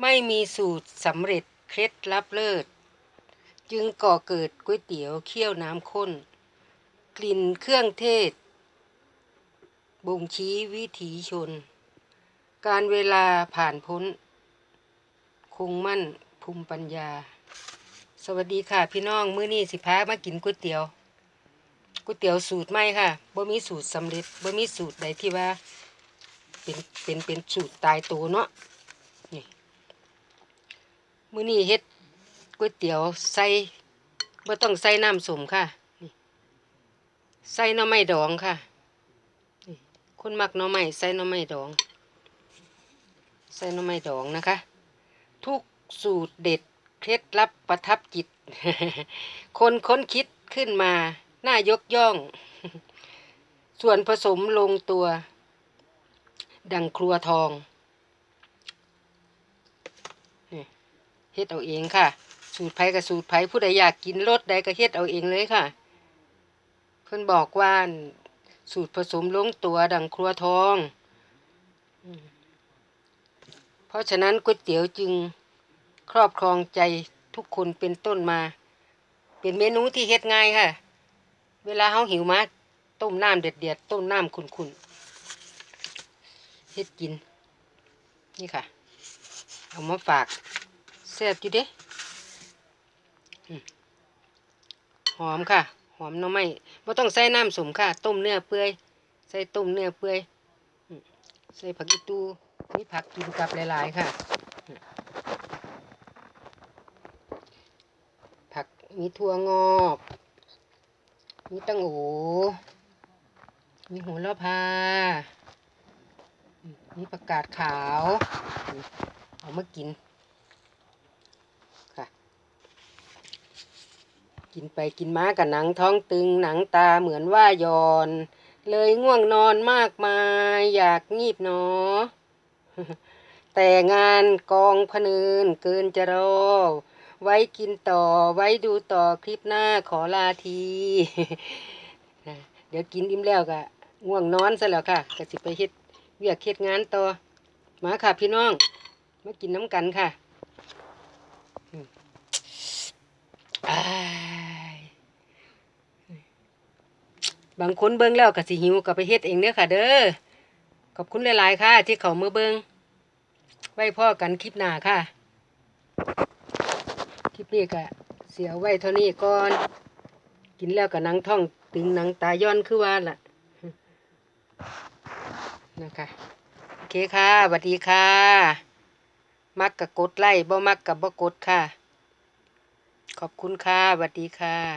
ไม่มีสูตรสำเร็จเคล็ดลับเลิศ จึงก่อเกิดก๋วยเตี๋ยวเคี่ยวน้ำข้น กลิ่นเครื่องเทศ บ่งชี้วิถีชน การเวลาผ่านพ้น คงมั่นภูมิปัญญา สวัสดีค่ะพี่น้อง มื้อนี้สิพามากินก๋วยเตี๋ยวก๋วยเตี๋ยวสูตรใหม่ค่ะบ่มีสูตรสำเร็จบ่มีสูตรใดที่ว่า เป็นเป็นเป็นสูตรตายตัวเนาะ มื้อนี้เฮ็ดก๋วยเตี๋ยวใส่บ่ต้องใส่น้ำส้มค่ะนี่ใส่หน่อไม้ดองค่ะนี่คนมักหน่อไม้ใส่หน่อไม้ดอง ใส่หน่อไม้ดองนะคะ ทุกสูตรเด็ดเคล็ดลับประทับจิต คนค้นคิดขึ้นมาน่ายกย่อง ส่วนผสมลงตัว ดังครัวทอง เฮ็ดเอาเองค่ะ สูตรไผกับสูตรไผผู้ใดอยากกินรสใดก็เฮ็ดเอาเองเลยค่ะ เพิ่นบอกว่าสูตรผสมลงตัวดังครัวทอง เพราะฉะนั้นก๋วยเตี๋ยวจึงครอบครองใจทุกคนเป็นต้นมา เป็นเมนูที่เฮ็ดง่ายค่ะ เวลาเฮาหิวมาต้มน้ำเดือดๆต้มน้ำขุ่นๆเฮ็ดกิน นี่ค่ะ เอามาฝาก แซ่บอยู่เด้หอมค่ะ หอมน่อไม้บ่ต้องใส่น้ำสมค่ะ ต้มเนื้อเปื่อย ใส่ต้มเนื้อเปื่อยใส่ผักอีตูมีผักกินกับหลายๆค่ะ ผักมีถั่วงอกมีตังโอมีโหระพา มีประกาศขาว เอามากิน ค่ะ กินไปกินมากับหนังท้องตึงหนังตาเหมือนว่ายอน เลยง่วงนอนมากมาย อยากงีบหนอ แต่งานกองพนินเกินจะรอ ไว้กินต่อไว้ดูต่อคลิปหน้าขอลาที เดี๋ยวกินอิ่มแล้วก็ง่วงนอนซะแล้วค่ะก็สิไปเฮ็ดเวียกเฮ็ดงานต่อมาค่ะพี่น้อง มากินน้ำกันค่ะอืมอ้าย บางคนเบิ่งแล้วก็สิหิวก็ไปเฮ็ดเองเด้อค่ะ เด้อขอบคุณหลายๆค่ะ ที่เขามาเบิ่งไว้พ่อกันคลิปหน้าค่ะ คลิปนี้ก็เสียไว้เท่านี้ก่อน กินแล้วก็นังท้องตึงนังตาย้อนคือว่าล่ะนะคะโอเคค่ะสวัสดีค่ะ มักกับกดไลค์บ่มักกับบ่กดค่ะ ขอบคุณค่ะสวัสดีค่ะ